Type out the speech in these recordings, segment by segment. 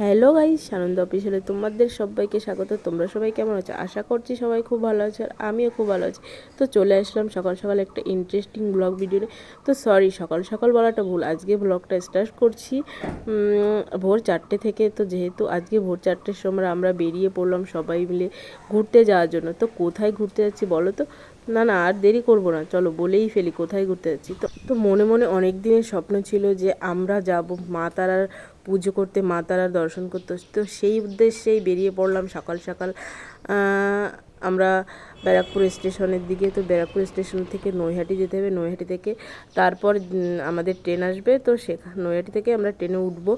Hello guys, সানন্দ অফিসিয়ালে তোমাদের সবাইকে স্বাগত। তোমরা সবাই কেমন আছো? আশা করছি সবাই খুব ভালো আছে আর আমিও খুব ভালো আছি। তো চলে আসলাম সকাল সকাল একটা ইন্টারেস্টিং ব্লগ ভিডিও তো সরি সকাল সকাল বলাটা ভুল। আজকে ব্লগটা স্টার্ট করছি ভোর চারটে থেকে। তো যেহেতু আজকে ভোর চারটের সময় আমরা বেরিয়ে পড়লাম সবাই মিলে ঘুরতে যাওয়ার জন্য। তো কোথায় ঘুরতে যাচ্ছি বলো তো? না না, আর দেরি করব না। চলো বলেই ফেলি কোথায় ঘুরতে যাচ্ছি। তো তো মনে মনে অনেক দিনের স্বপ্ন ছিল যে আমরা যাব মা তারার পুজো করতে, মা তারার দর্শন করতে, তো সেই উদ্দেশ্যেই বেরিয়ে পড়লাম সকাল সকাল। আমরা ব্যারাকপুর স্টেশনের দিকে, তো ব্যারাকপুর স্টেশন থেকে নৈহাটি যেতে হবে, নৈহাটি থেকে তারপর আমাদের ট্রেন আসবে, তো সেখান নৈহাটি থেকে আমরা ট্রেনে উঠবো।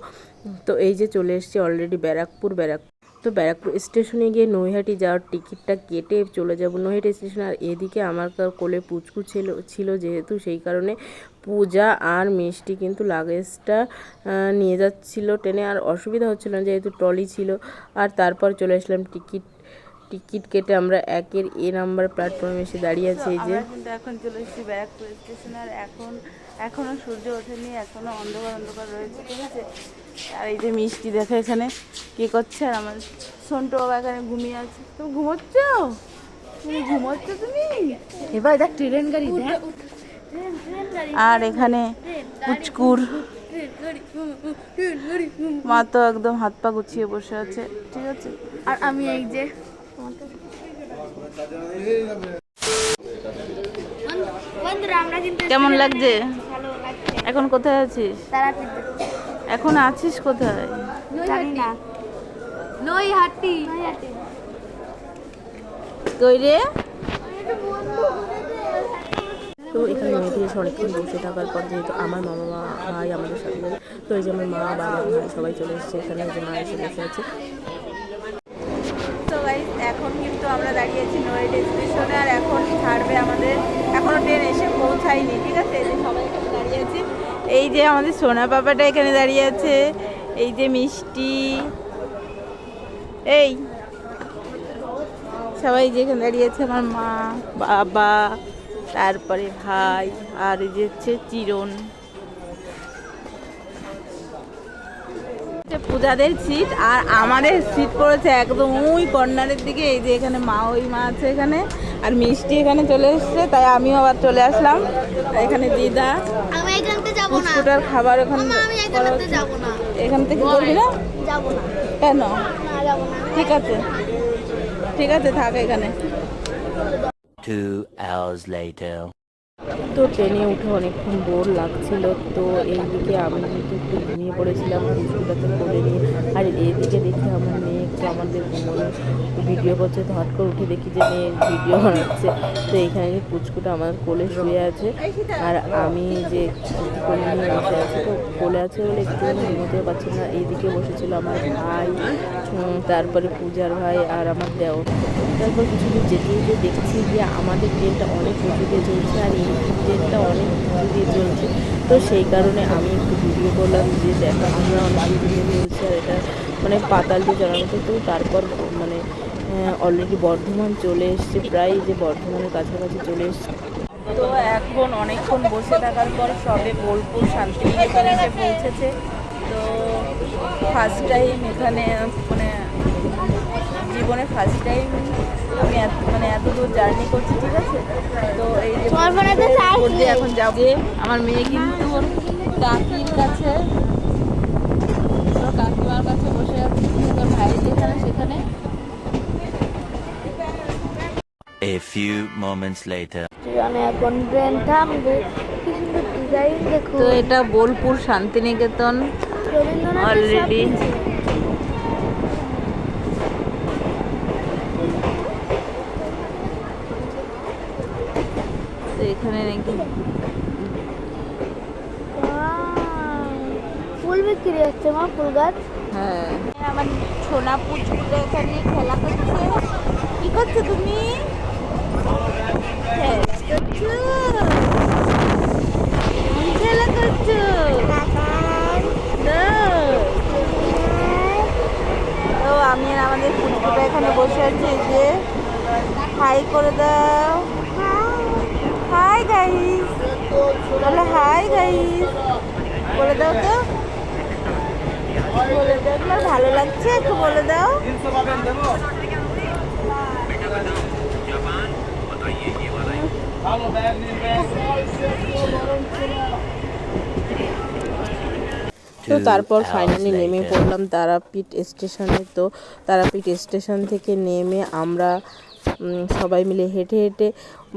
তো এই যে চলে এসেছি অলরেডি ব্যারাকপুর ব্যারাকপুর তো ব্যারাকপুর স্টেশনে গিয়ে নৈহাটি যাওয়ার টিকিটটা কেটে চলে যাব। নৈহাটি স্টেশন আর এদিকে আমার কোলে পুচকু ছিল ছিল যেহেতু সেই কারণে পূজা আর মিষ্টি কিন্তু লাগেজটা নিয়ে যাচ্ছিল ট্রেনে। আর অসুবিধা হচ্ছিল না যেহেতু ট্রলি ছিল। আর তারপর চলে আসলাম টিকিট টিকিট কেটে আমরা একের এ নাম্বার প্ল্যাটফর্মে এসে দাঁড়িয়ে আছি এই যে। কিন্তু এখন চলে এসেছি ব্যারাকপুর স্টেশন আর এখন এখনও সূর্য ওঠেনি এখনও অন্ধকার অন্ধকার রয়েছে ঠিক আছে? আর এই যে মিষ্টি দেখো এখানে কি করছে আর আমার সন্টু বাবা এখানে ঘুমিয়ে আছে। তুমি ঘুমোচ্ছ? তুমি ঘুমোচ্ছ তুমি? এবার দেখ ট্রেন গাড়ি দেখ। আর এখানে পুচকুর মা তো একদম হাত পা গুছিয়ে বসে আছে। ঠিক আছে? আর আমি এই যে কেমন লাগছে। এখন কোথায় আছিস? তারাপীঠে। এখন আছিস কোথায়? জানি না। নই হাটি নই হাটি কই রে তো এখানে এসে অনেকক্ষণ বসে থাকার পর যেহেতু আমার মামা মা ভাই আমাদের সাথে তো এই যে আমার মা বাবা ভাই সবাই চলে এসেছে এখানে যে মা এসে বসে আছে। তো গাইস এখন কিন্তু আমরা দাঁড়িয়েছি নয়ডা স্টেশনে আর এখন ছাড়বে আমাদের এখনও ট্রেন এসে পৌঁছায়নি ঠিক আছে এই যে সবাই এখানে দাঁড়িয়ে আছি এই যে আমাদের সোনা পাপাটা এখানে দাঁড়িয়ে আছে, এই যে মিষ্টি। এই, সবাই যেখানে দাঁড়িয়ে আছে আমার মা, বাবা, তারপরে ভাই, আর এই যে হচ্ছে চিরন। পূজাদের সিট আর আমাদের সিট পড়েছে একদম ওই কর্নারের দিকে, এই যে এখানে মা, ওই মা আছে এখানে, আর মিষ্টি এখানে চলে এসছে, তাই আমিও আবার চলে আসলাম। এখানে দিদা আমি এখানতে যাব না বিস্কুটার খাবার ওখানে করা। এখান থেকে করবি না? কেন? না যাব না। ঠিক আছে। ঠিক আছে থাক এখানে। Two hours later. তো ট্রেনে উঠে অনেকক্ষণ বোর লাগছিল তো এইদিকে আমি কিন্তু একটু ঘুমিয়ে পড়েছিলাম কোলে নিয়ে। আর এইদিকে দেখি আমার মেয়ে একটু আমাদের ভিডিও করছে, তো হট করে উঠে দেখি যে মেয়ে ভিডিও বানাচ্ছে। তো এখানে যে পুচকুটা আমার কোলে শুয়ে আছে, আর আমি যে কোলে নিয়ে বসে আছি, তো কোলে আছে বলে একটু ঘুমোতে পারছি না। এইদিকে বসেছিল আমার ভাই তারপরে পূজার ভাই আর আমার দেওর। তারপর কিছু দূর যেতে যেতে দেখছি যে আমাদের ট্রেনটা অনেক উঁচুতে চলছে আর এই ট্রেনটা অনেক উঁচু দিয়ে চলছে। তো সেই কারণে আমি একটু ভিডিও করলাম যে দেখো, আমরা অনেক উঁচুতে চলছি আর এটা মানে পাতাল দিয়ে চালানো হতো তো তারপর মানে অলরেডি বর্ধমান চলে এসছে প্রায় যে বর্ধমানের কাছাকাছি চলে এসছে। তো এখন অনেকক্ষণ বসে থাকার পর সবে বোলপুর শান্তিনিকেতনে এসে পৌঁছেছে। তো ফার্স্ট টাইম এখানে মানে জীবনে ফার্স্ট টাইম আমি এত মানে এত দূর জার্নি করছি ঠিক আছে? তো এই যে। এখন যাবে। আমার মেয়ে কিন্তু ওর কাকির কাছে ওর কাকিমার কাছে বসে আছে তোর ভাই সেখানে A few moments later. এখন ট্রেন থামবে কি সুন্দর ডিজাইন দেখো তো এটা বোলপুর শান্তিনিকেতন। তো এখানে নাকি Wow! ফুল বিক্রি হচ্ছে মা ফুল গাছ হ্যাঁ আমার ছোনা পুচকুটা এখানে খেলা করছে। কি করছ তুমি? খেলা করছ? তো আমি আর আমাদের পুচকুটা এখানে বসে আছি যে। হাই করে দাও। হাই গাইস বলে হাই গাইস বলে দাও তো। ভালো লাগছে? একটু বলে দাও। তো তারপর ফাইনালি নেমে পড়লাম তারাপীঠ স্টেশনে। তো তারাপীঠ স্টেশন থেকে নেমে আমরা সবাই মিলে হেঁটে হেঁটে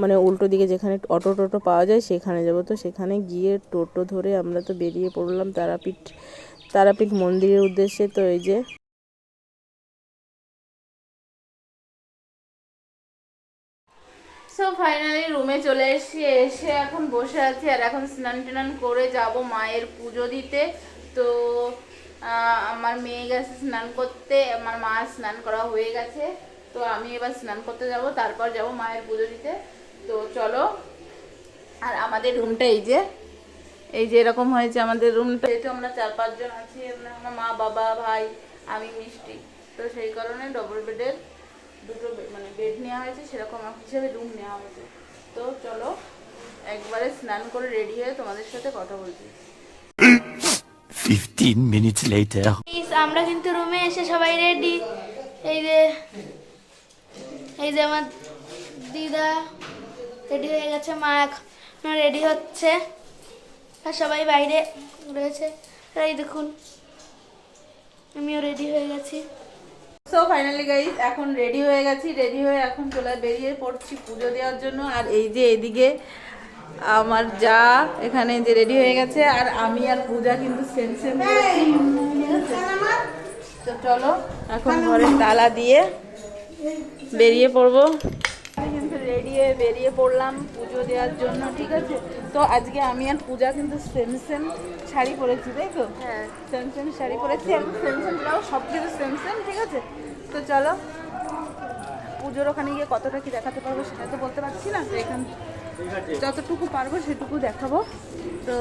মানে উল্টো দিকে যেখানে অটো টোটো পাওয়া যায় সেখানে যাব। তো সেখানে গিয়ে টোটো ধরে আমরা তো বেরিয়ে পড়লাম তারাপীঠ তারাপীঠ মন্দিরের উদ্দেশ্যে তো এই যে সো ফাইনালি রুমে চলে এসেছি এসে এখন বসে আছি আর এখন স্নান টান করে যাব মায়ের পুজো দিতে। তো আমার মেয়ে গেছে স্নান করতে, আমার মা স্নান করা হয়ে গেছে। তো, আমি এবার স্নান করতে যাব, তারপর যাব মায়ের পুজো দিতে। তো, চলো। আর আমাদের রুমটা এই যে। এই যে এরকম হয়েছে আমাদের রুমটা যেহেতু আমরা চার পাঁচজন আছি আমরা মা বাবা ভাই আমি মিষ্টি। তো সেই কারণে ডবল বেডের দুটো বে- মানে বেড নেওয়া হয়েছে সেরকম হিসেবে রুম নেওয়া হয়েছে। তো চলো একবারে স্নান করে রেডি হয়ে তোমাদের সাথে কথা বলছি। 15 minutes later. আমরা কিন্তু রুমে এসে সবাই রেডি এই যে এই যে আমার দিদা রেডি হয়ে গেছে মা এখন রেডি হচ্ছে। আর সবাই বাইরে রয়েছে। এই দেখুন আমিও রেডি হয়ে গেছি। সো ফাইনালি গাইজ এখন রেডি হয়ে গেছি। রেডি হয়ে এখন চলে বেরিয়ে পড়ছি পুজো দেওয়ার জন্য। আর এই যে এদিকে আমার যা এখানে যে রেডি হয়ে গেছে আর আমি আর পূজা কিন্তু সেম সেম তো চলো এখন ঘরে তালা দিয়ে বেরিয়ে পড়ব। হয়ে বেরিয়ে পড়লাম পুজো দেওয়ার জন্য ঠিক আছে? তো আজকে আমি আর পূজা কিন্তু সেম সেম শাড়ি পরেছি তাই তো? হ্যাঁ। সেম সেম শাড়ি পরেছি আমি সেম সেম ব্লাউজ সব কিছু সেম সেম ঠিক আছে? তো চলো পুজোর ওখানে গিয়ে কতটা কি দেখাতে পারব সেটা তো বলতে পারছি না তো এখান যতটুকু পারব সেটুকু দেখাবো। তো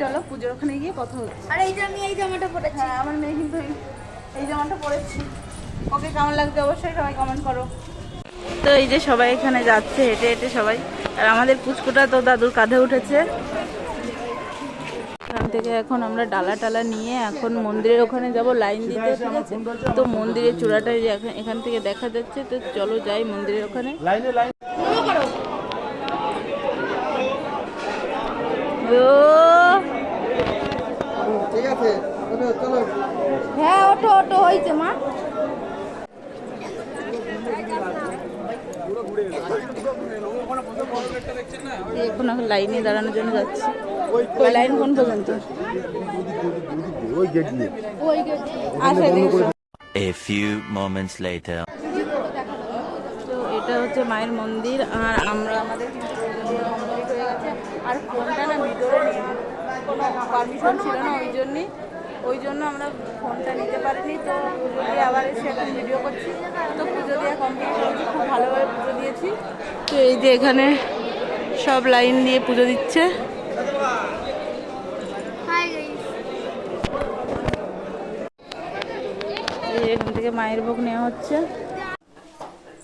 চলো পুজোর ওখানে গিয়ে কথা হচ্ছে। আর এই যে আমি এই জামাটা পরেছি। হ্যাঁ আমার মেয়ে কিন্তু এই- এই জামাটা পরেছি। ওকে কেমন লাগছে? অবশ্যই সবাই কমেন্ট করো। তো এই যে সবাই এখানে যাচ্ছে হেঁটে হেঁটে সবাই। আর আমাদের পুচকুটা তো দাদুর কাঁধে উঠেছে। এখান থেকে এখন আমরা ডালা টালা নিয়ে এখন মন্দিরের ওখানে যাব লাইন দিতে ঠিক আছে? তো মন্দিরের এখন- এখান থেকে দেখা যাচ্ছে তো চলো যাই মন্দিরের ওখানে। হ্যাঁ ওটো ওটো হয়েছে মা। এখন এখন লাইনে দাঁড়ানোর জন্য যাচ্ছি। ওই লাইন কোন পর্যন্ত? A few moments later. তো এটা হচ্ছে মায়ের মন্দির আর আমরা আমাদের আর ফোনটা না ভিতরে কোনো পারমিশন ছিল না ওই জন্যই ওই জন্য আমরা ফোনটা নিতে পারিনি। তো পুজো দিয়ে আবার এসে এখন ভিডিও করছি। তো পুজো দিয়ে কমপ্লিট হয়েছে খুব ভালোভাবে পুজো দিয়েছি। তো এই যে এখানে সব লাইন দিয়ে পুজো দিচ্ছে। এই এখান থেকে মায়ের ভোগ নেওয়া হচ্ছে।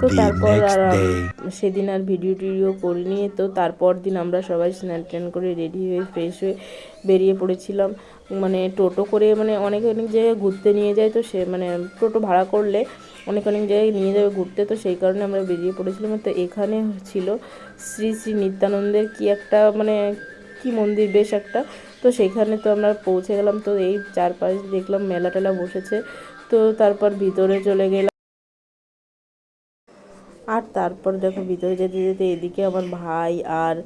তো তারপর আর সেদিন আর ভিডিও টিডিও করিনি তো তারপর দিন আমরা সবাই স্নান টান করে রেডি হয়ে ফ্রেশ হয়ে বেরিয়ে পড়েছিলাম। মানে টোটো করে মানে অনেক অনেক জায়গায় ঘুরতে নিয়ে যায় তো সে মানে টোটো ভাড়া করলে অনেক অনেক জায়গায় নিয়ে যাবে ঘুরতে তো সেই কারণে আমরা বেরিয়ে পড়েছিলাম। তো এখানে ছিল শ্রী শ্রী নিত্যানন্দের কি একটা মানে কি মন্দির বেশ একটা তো সেখানে তো আমরা পৌঁছে গেলাম। তো এই চারপাশ দেখলাম মেলা টেলা বসেছে তো তারপর ভিতরে চলে গেলাম। আর তারপর দেখো ভিতরে যেতে যেতে এদিকে আমার ভাই আর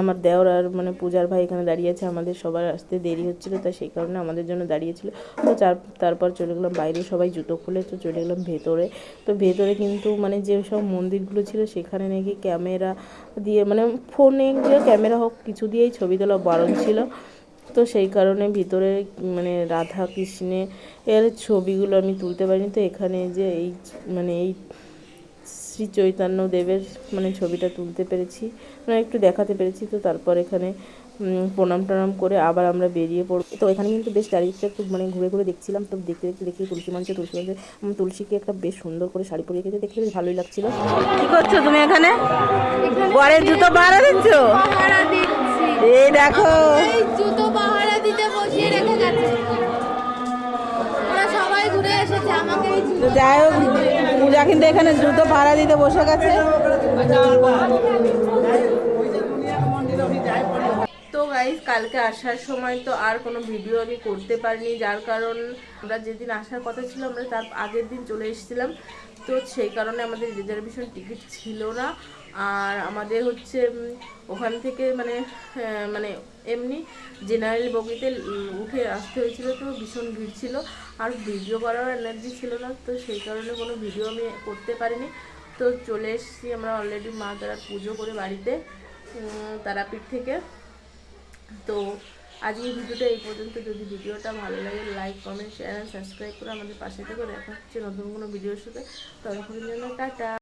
আমার দেওর আর মানে পূজার ভাই এখানে দাঁড়িয়ে আছে, আমাদের সবার আসতে দেরি হচ্ছিল তাই সেই কারণে আমাদের জন্য দাঁড়িয়েছিল। তো তারপর চলে গেলাম, বাইরে সবাই জুতো খুলে তো চলে গেলাম ভেতরে। তো ভেতরে কিন্তু মানে যে সব মন্দিরগুলো ছিল, সেখানে নাকি ক্যামেরা দিয়ে মানে ফোনে যে ক্যামেরা হোক, কিছু দিয়েই ছবি তোলা বারণ ছিল। তো সেই কারণে ভিতরে মানে রাধা কৃষ্ণে এর ছবিগুলো আমি তুলতে পারিনি। তো এখানে যে এই মানে এই শ্রী চৈতন্য দেবের মানে ছবিটা তুলতে পেরেছি। মানে একটু দেখাতে পেরেছি তো তারপর এখানে প্রণাম টনাম করে আবার আমরা বেরিয়ে পড়ব। তো এখানে কিন্তু বেশ চারিদিকটা একটু মানে ঘুরে ঘুরে দেখছিলাম তো দেখতে দেখতে দেখি তুলসী মঞ্চে তুলসী মঞ্চে তুলসীকে একটা বেশ সুন্দর করে শাড়ি পরিয়ে গেছে দেখতে বেশ ভালোই লাগছিল। কি করছ তুমি এখানে? বরের জুতো পাহারা দিচ্ছ? এই দেখো। জুতো পাহারা দিতে বসিয়ে রেখে গেছে। সবাই ঘুরে এসেছে আমাকে এই জুতো তো যাই হোক পূজা কিন্তু এখানে জুতো ভাড়া দিতে বসে গেছে। তো গাইজ কালকে আসার সময় তো আর কোনো ভিডিও আমি করতে পারিনি, যার কারণ আমরা যেদিন আসার কথা ছিল, আমরা তার আগের দিন চলে এসেছিলাম। তো সেই কারণে আমাদের রিজার্ভেশন টিকিট ছিল না। আর আমাদের হচ্ছে ওখান থেকে মানে মানে এমনি জেনারেল বগিতে উঠে আসতে হয়েছিল তো ভীষণ ভিড় ছিল। আর ভিডিও করার এনার্জি ছিল না, তো সেই কারণে কোনো ভিডিও আমি করতে পারিনি। তো চলে এসেছি আমরা অলরেডি মা তারার পুজো করে বাড়িতে তারাপীঠ থেকে। তো আজকের ভিডিওটা এই পর্যন্ত। যদি ভিডিওটা ভালো লাগে like comment share and subscribe করে আমাদের পাশে থেকে দেখা হচ্ছে নতুন কোনো ভিডিওর সাথে। ততক্ষণের জন্য টাটা।